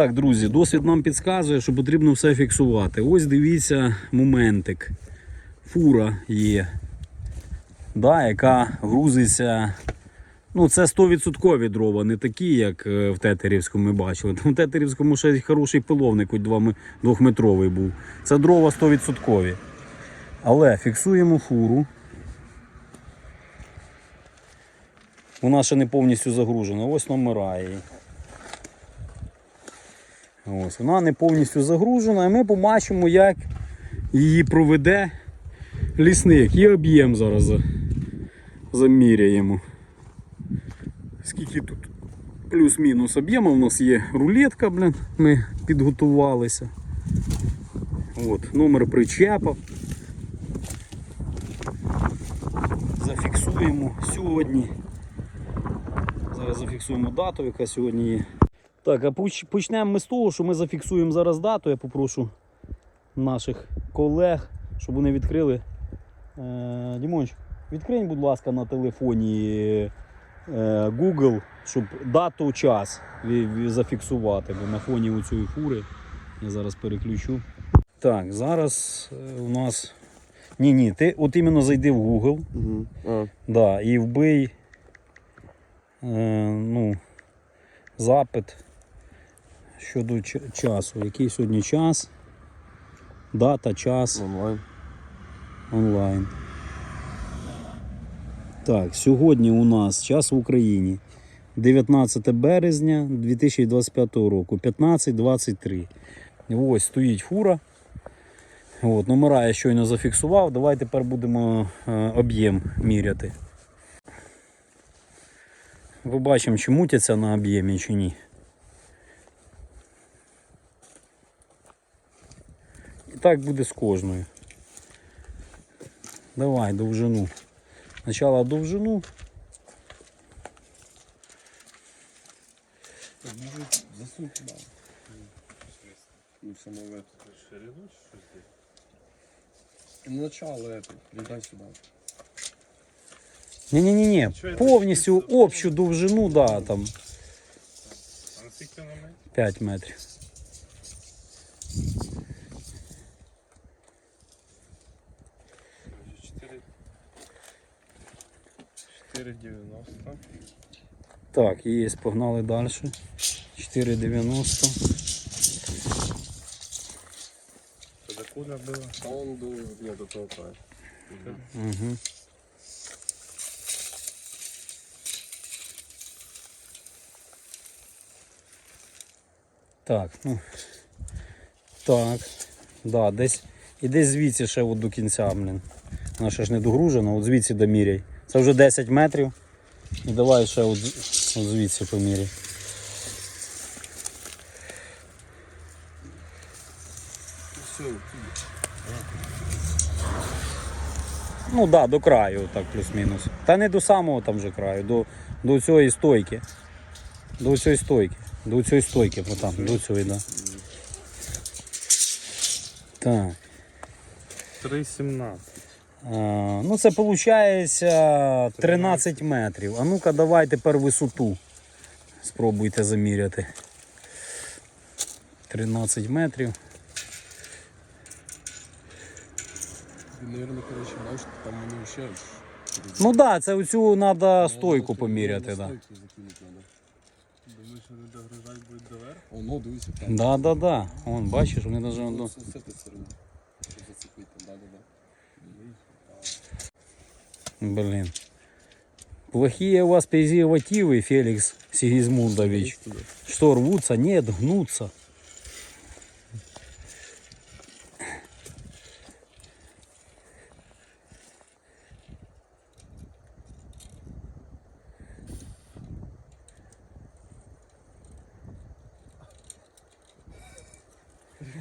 Так, друзі, досвід нам підказує, що потрібно все фіксувати. Ось дивіться моментик. Фура є, да, яка грузиться. Ну, це 100% дрова, не такі, як е, в Тетерівському ми бачили. Там в Тетерівському ще хороший пиловник, хоч двохметровий був. Це дрова 100%. Але фіксуємо фуру. Вона ще не повністю загружена. Ось номера її. Ось, вона не повністю загружена, і ми побачимо, як її проведе лісник. І об'єм зараз заміряємо. Скільки тут плюс-мінус об'єму. У нас є рулетка, блин, ми підготувалися. От, номер причепа. Зафіксуємо сьогодні. Зараз зафіксуємо дату, яка сьогодні є. Так, а почнемо ми з того, що ми зафіксуємо зараз дату. Я попрошу наших колег, щоб вони відкрили. Е, Дімонч, відкрий, будь ласка, на телефоні е, Google, щоб дату, час зафіксувати бо на фоні у цієї фури. Я зараз переключу. Так, зараз е, у нас. Ні, ні, ти от іменно зайди в Google. Угу. А, Да, і вбий е, ну, запит щодо часу. Який сьогодні час, дата, час онлайн. онлайн. Так, сьогодні у нас час в Україні 19 березня 2025 року, 15.23. Ось стоїть фура. От, номера я щойно зафіксував. Давай тепер будемо е, об'єм міряти. Ви бачимо, чи мутяться на об'ємі, чи ні. так буде з кожною. Давай довжину. Спочатку довжину. Засунь туда. Ну, самого эту. Ширину чи щось? Ну, начало это. Передай сюда. Ні-ні-ні, Що я повністю так общу довжину, да, там А наскільки на мене? 5 метрів. 4,90. Так, є, погнали далі. 4,90. Це куди було? А он до... Нет, до того края. Угу. Так, ну. Так. Да, десь. І десь звідси ще от до кінця, блін. Вона ще ж не догружена, от звідси доміряй. Це вже 10 метрів. І давай ще от, от звідси поміряй. Все, Ну так, да, до краю, так плюс-мінус. Та не до самого там же краю, до, до цієї стойки. До цієї стойки. До цієї стойки, бо до цієї, да. Так. 3,17. А, ну це виходить 13 метрів. А ну-ка давай тепер висоту. Спробуйте заміряти. 13 метрів. Ты, наверное, короче, знаешь, там они вообще... Ну так, да, це оцю треба стойку поміряти. Да. Стойку закинуть надо. Думаєш, вони догризати будуть доверху? О, ну, дивися там. Да, да, да. Вон, бачиш, вони навіть. Ну, воно- с, с этой стороны. Чтобы зацепить. Да, да, да. Блин. Плохие у вас презервативы, Феликс Сигизмундович. Что, рвутся? Нет, гнутся.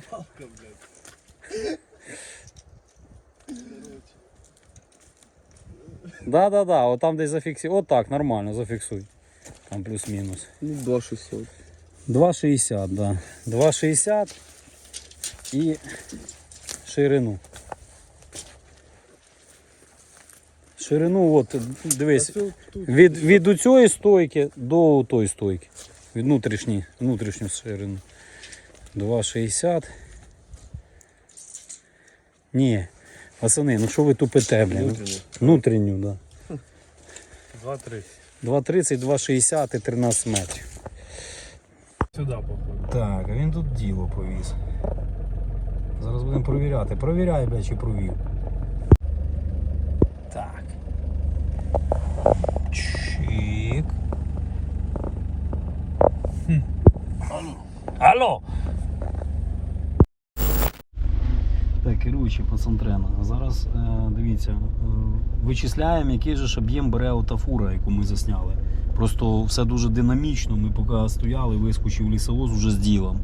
Палка, блядь. Да, да, да, вот там десь зафіксуй. От так, нормально, зафіксуй. Там плюс-мінус. Ну, 2600. 2,60, да. 2,60 і ширину. Ширину, от, дивись, від, від цієї стойки до тої стойки. Від внутрішньої, внутрішню ширину. 2,60. Ні, пацани, ну що ви тупите, блін? Внутрішню. Внутрішню, да. 2-3. 2,30, 2,60 і 13 метрів. Сюди походу. Так, а він тут діло повіз. Зараз будемо провіряти. Провіряй, блядь, чи провів. Так, керуючий пацантрена. Зараз е, дивіться, е, вичисляємо, який же ж об'єм бере ота фура, яку ми засняли. Просто все дуже динамічно. Ми поки стояли, вискочив лісовоз уже з ділом.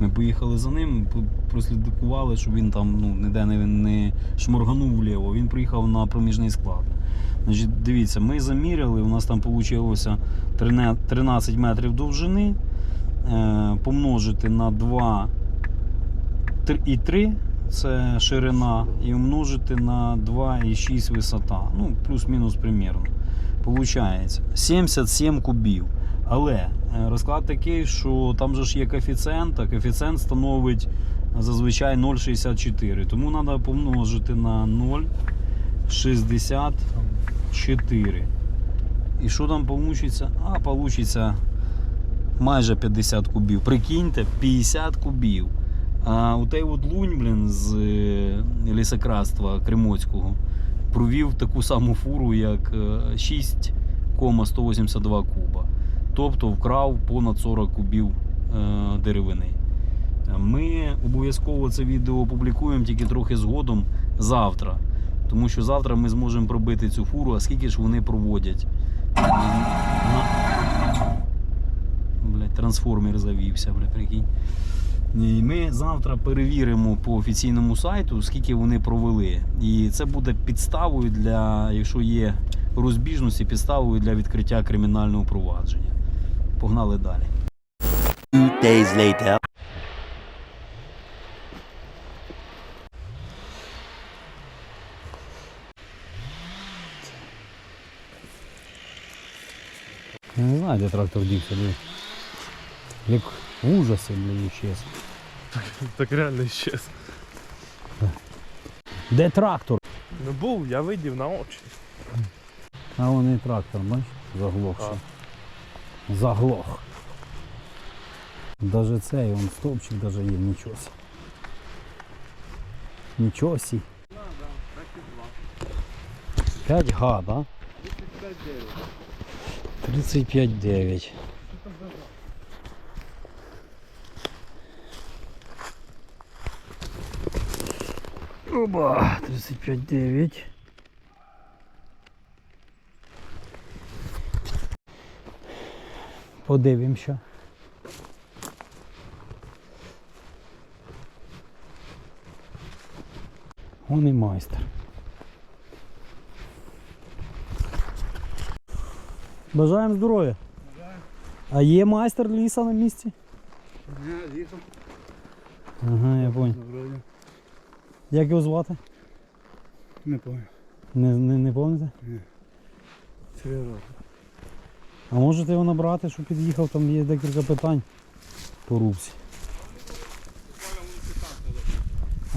Ми поїхали за ним, прослідкували, щоб він там ну, ніде не, не шморганув вліво. Він приїхав на проміжний склад. Значить, дивіться, ми заміряли, у нас там вийшло 13 метрів довжини. Е, помножити на 2 три- і 3 це ширина, і умножити на 2,6 висота. Ну, плюс-мінус примірно. Получається 77 кубів. Але е, розклад такий, що там же ж є коефіцієнт, а коефіцієнт становить зазвичай 0,64. Тому треба помножити на 0,64. І що там вийде? А, вийде майже 50 кубів. Прикиньте, 50 кубів. А у той от лунь, блін, з е, лісократства Кремоцького провів таку саму фуру, як е, 6,182 куба. Тобто вкрав понад 40 кубів е, деревини. Ми обов'язково це відео опублікуємо тільки трохи згодом завтра. Тому що завтра ми зможемо пробити цю фуру, а скільки ж вони проводять. Блядь, трансформер завівся, бля, прикинь. І ми завтра перевіримо по офіційному сайту, скільки вони провели. І це буде підставою для, якщо є розбіжності, підставою для відкриття кримінального провадження. Погнали далі. Days later. Не знаю, де трактор дівся, блядь. Як ужаси, блядь, чесно. Так реально щас. Де трактор? Ну був, я видів на очі. А вон і трактор, бачиш? Заглохший. Заглох. Даже цей он стовпчик даже є, нічого сі. Нічого сі. 5 га, да? 35,9. Оба, 35,9. Подивимося. Он і майстер. Бажаємо здоров'я. А є майстер ліса на місці? Ага, я понял. Як його звати? Не пам'ятаю. Не, не, не пам'ятаєте? Серйозно. А можете його набрати, щоб під'їхав, там є декілька питань по рубці.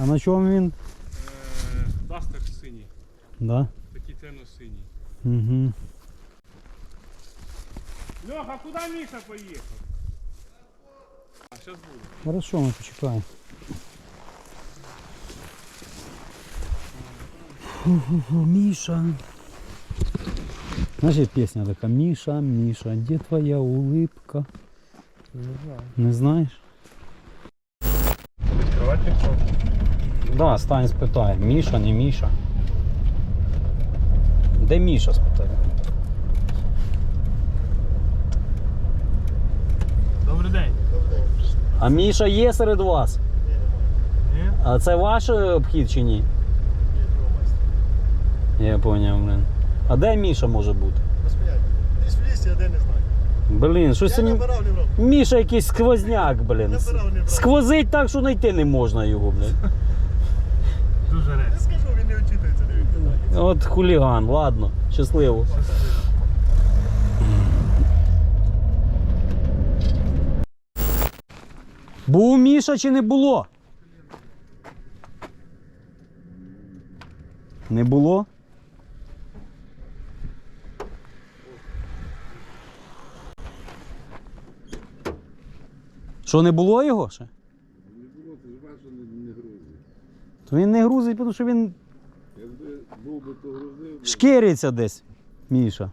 А на чому він? Дастер синій. Да? Такий темно-синій. Угу. Льоха, куди Міша поїхав? А, зараз буде. Хорошо, ми почекаємо. Міша. Знаєш, пісня така Міша, Міша, де твоя улыбка? Не знаю. Не знаєш? Відкривати якщо? Да, стань спитає. Міша, не Міша. Де Міша спитає? Добрий день. А Міша є серед вас? Ні? А це ваш е, обхід чи ні? Я поняв, блин. А де Міша може бути? Без поняття. Десь в лісі, а де не знаю. Блін, щось Я це... набирав не брав. Міша якийсь сквозняк, блін. Набирав, не брав. Сквозить так, що знайти не можна його, блін. Дуже Не рез. скажу, він не очитується, не відповідає. От хуліган, ладно, щасливо. Був Міша чи не було? Не було? Що не було його ще? Не було, ти ж бачиш, що не, не грузить. То він не грузить, тому що він Якби був би то грузив, би, шкіриться десь, Міша.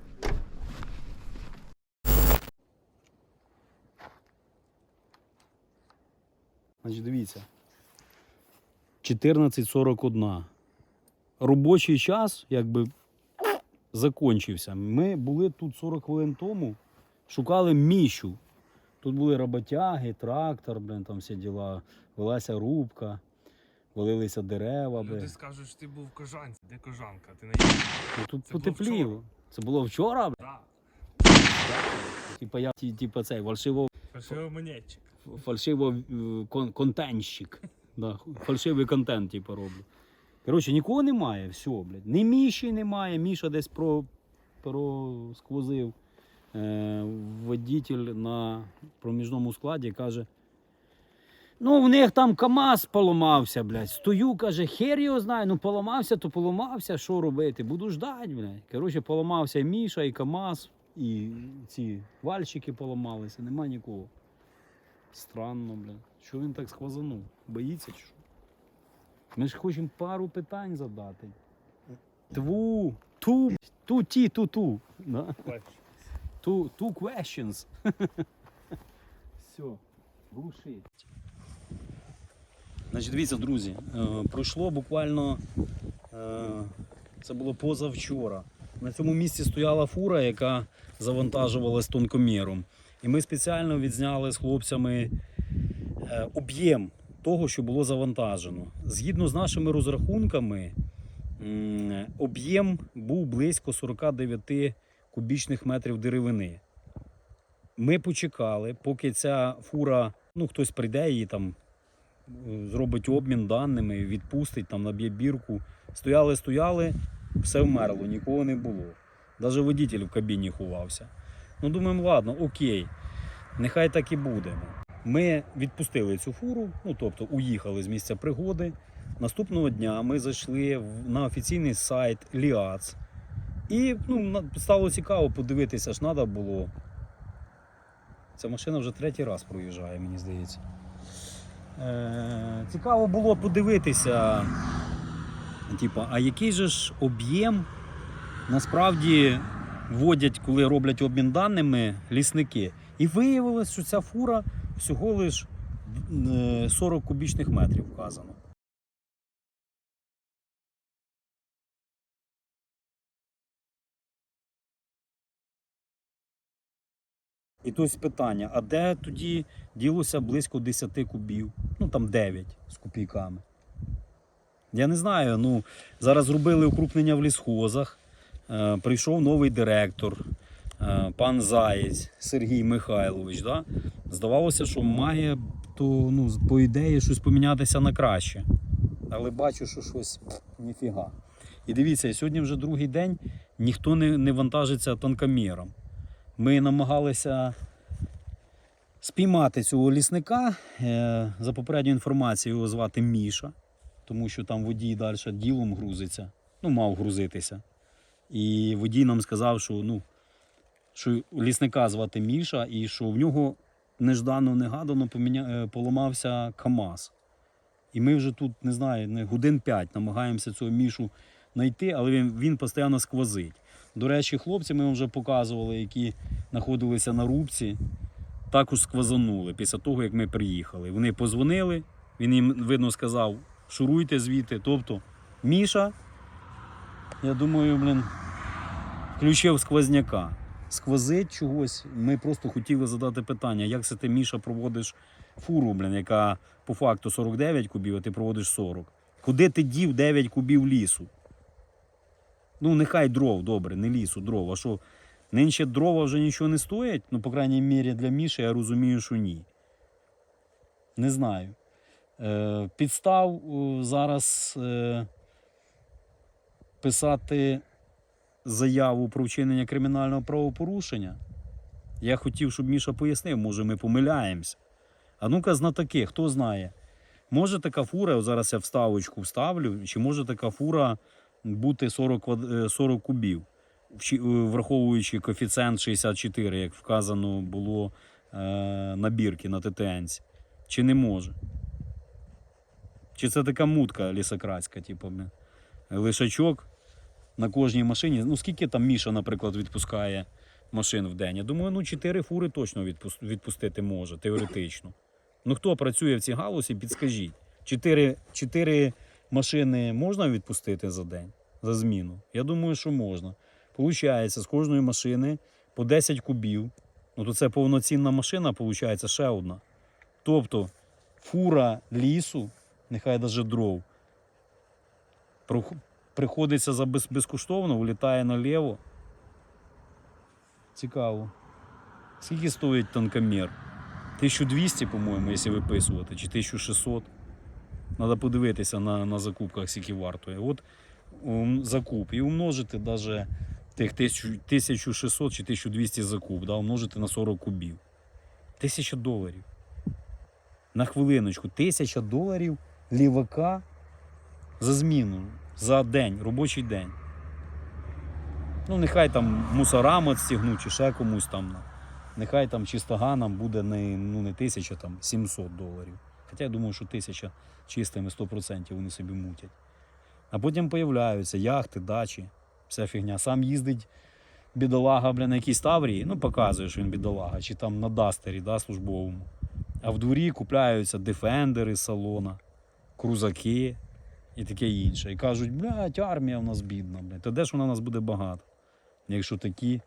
Значить, дивіться. 14.41. Робочий час, якби закінчився. Ми були тут 40 хвилин тому, шукали міщу. Тут були роботяги, трактор, блин, там всі діла. Велася рубка, валилися дерева. Люди Блин. скажуть, що ти був в кожанці. Де кожанка? Ти на Ну, Тут Це було потепліло. вчора. Це було вчора. Да. Типа я ті- типа цей фальшиво, Фальшивий монетчик. фальшиво е, кон, контентщик. Да, фальшивий контент, типу, роблю. Коротше, нікого немає, все, блядь. Ні Міші немає, Міша десь про, просквозив. Е, водитель на проміжному складі каже. Ну, в них там КАМАЗ поламався, блядь. Стою, каже, хер його знає, ну поламався, то поламався, що робити? Буду ждать, блядь. Коротше, поламався і Міша, і КАМАЗ, і ці вальчики поламалися, нема нікого. Странно, блядь. Що він так сквозанув? Боїться чи що? Ми ж хочемо пару питань задати. Тву, ту, ту, ті, ту, ту. Да? Two, two questions. Все, глушить. Значить, дивіться, друзі, е, пройшло буквально. Е, це було позавчора. На цьому місці стояла фура, яка завантажувалась тонкоміром. І ми спеціально відзняли з хлопцями е, об'єм того, що було завантажено. Згідно з нашими розрахунками, об'єм був близько 49 кубічних метрів деревини. Ми почекали, поки ця фура, ну хтось прийде її там, е, зробить обмін даними, відпустить, там наб'є бірку. Стояли, стояли, все вмерло, нікого не було. Навіть водитель в кабіні ховався. Ну, думаємо, ладно, окей, нехай так і буде. Ми відпустили цю фуру, ну тобто уїхали з місця пригоди. Наступного дня ми зайшли на офіційний сайт Ліац. І ну, стало цікаво подивитися, ж треба було. Ця машина вже третій раз проїжджає, мені здається. Е, цікаво було подивитися, типа, а який же ж об'єм насправді вводять, коли роблять обмін даними лісники. І виявилось, що ця фура всього лиш е, 40 кубічних метрів вказано. І тут питання: а де тоді ділося близько 10 кубів? Ну там 9 з копійками. Я не знаю. Ну, зараз зробили укрупнення в лісхозах. Е, прийшов новий директор, е, пан Заєць Сергій Михайлович. Да? Здавалося, що має то, ну, по ідеї щось помінятися на краще. Але бачу, що щось ніфіга. І дивіться, сьогодні вже другий день ніхто не, не вантажиться тонкоміром. Ми намагалися спіймати цього лісника. Е, За попередньою інформацією, його звати Міша, тому що там водій далі ділом грузиться. Ну, мав грузитися. І водій нам сказав, що, ну, що лісника звати Міша, і що в нього неждано, негадано поміня... е, поламався КАМАЗ. І ми вже тут, не знаю, годин 5 намагаємося цього Мішу знайти, але він, він постійно сквозить. До речі, хлопці ми вам вже показували, які знаходилися на рубці, також сквозанули після того, як ми приїхали. Вони позвонили, він їм, видно, сказав, шуруйте звідти. Тобто, Міша, я думаю, блін, включив сквозняка. Сквозить чогось. Ми просто хотіли задати питання, як це ти, Міша, проводиш фуру, блін, яка по факту 49 кубів, а ти проводиш 40. Куди ти дів 9 кубів лісу? Ну, нехай дров, добре, не лісу, дров. А що, нинче дрова вже нічого не стоять? Ну, по крайній мірі, для Міші я розумію, що ні. Не знаю. Е, підстав е, зараз е, писати заяву про вчинення кримінального правопорушення. Я хотів, щоб Міша пояснив, може ми помиляємося. А ну-ка, знатоки, хто знає? Може така фура, зараз я вставочку вставлю, чи може така фура бути 40, е, 40 кубів, е, враховуючи коефіцієнт 64, як вказано було е, на бірки на ТТНці? Чи не може? Чи це така мутка лісократська, типу, лишачок на кожній машині. Ну, скільки там Міша, наприклад, відпускає машин в день? Я думаю, ну 4 фури точно відпустити може, теоретично. Ну хто працює в цій галузі, підскажіть. 4, 4 машини можна відпустити за день, за зміну? Я думаю, що можна. Получається, з кожної машини по 10 кубів. Ну, то це повноцінна машина, виходить, ще одна. Тобто фура лісу, нехай навіть дров, приходиться за без, безкоштовно, влітає наліво. Цікаво. Скільки стоїть тонкомір? 1200, по-моєму, якщо виписувати, чи 1600. Треба подивитися на, на закупках, скільки вартує. От закуп. І умножити навіть тих 1600 чи 1200 закуп, да, умножити на 40 кубів. 1000 доларів. На хвилиночку, 1000 доларів лівака за зміну, за день, робочий день. Ну, нехай там мусорам відстігнуть, чи ще комусь там. Нехай там чистоганам буде не, ну, не 1000, там 700 доларів. Хоча я думаю, що 1000 чистими 100% вони собі мутять. А потім появляються яхти, дачі, вся фігня. Сам їздить бідолага бля, на якійсь таврії, ну показує, що він бідолага, чи там на дастері да, службовому. А в дворі купляються дефендери з салона, крузаки і таке інше. І кажуть, блядь, армія в нас бідна, блядь. Та де ж вона в нас буде багата, якщо такі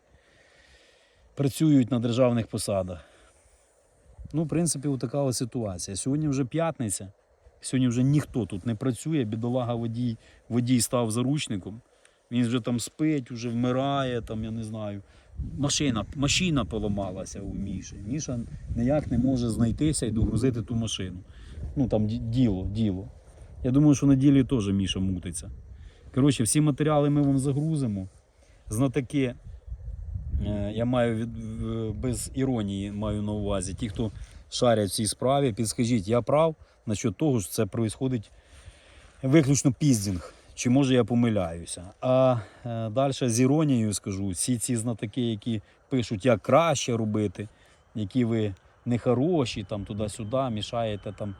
працюють на державних посадах. Ну, в принципі, така ось ситуація. Сьогодні вже п'ятниця. Сьогодні вже ніхто тут не працює. Бідолага водій, водій став заручником. Він вже там спить, вже вмирає, там, я не знаю. Машина, машина поламалася у Міші. Міша ніяк не може знайтися і догрузити ту машину. Ну там діло, діло. Я думаю, що на ділі теж Міша мутиться. Коротше, всі матеріали ми вам загрузимо. Знатоки, е, я маю від, без іронії маю на увазі. Ті, хто шарять в цій справі, підскажіть, я прав насчет того, що це відбувається виключно піздінг. Чи може я помиляюся? А е, далі з іронією скажу, всі ці знатоки, які пишуть, як краще робити, які ви нехороші, там туди-сюди, мішаєте там,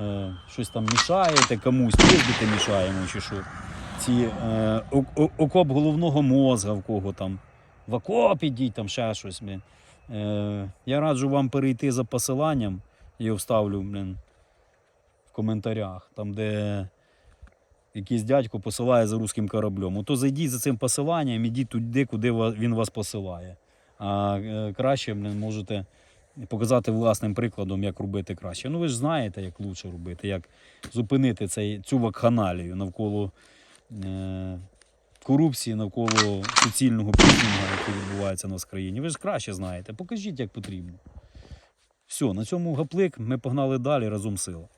е, щось там мішаєте комусь, пиздите мішаємо чи що. Ці е, окоп головного мозга, в кого там, в окоп ідіть, там ще щось. Е, я раджу вам перейти за посиланням, я вставлю блін, коментарях, там, де якийсь дядько посилає за руським кораблем. Ото зайдіть за цим посиланням, ідіть туди, куди він вас посилає. А е, краще можете показати власним прикладом, як робити краще. Ну ви ж знаєте, як краще робити, як зупинити цей, цю вакханалію навколо е, корупції, навколо суцільного піснінга, який відбувається у нас в країні. Ви ж краще знаєте. Покажіть, як потрібно. Все, на цьому гаплик. Ми погнали далі разом сила.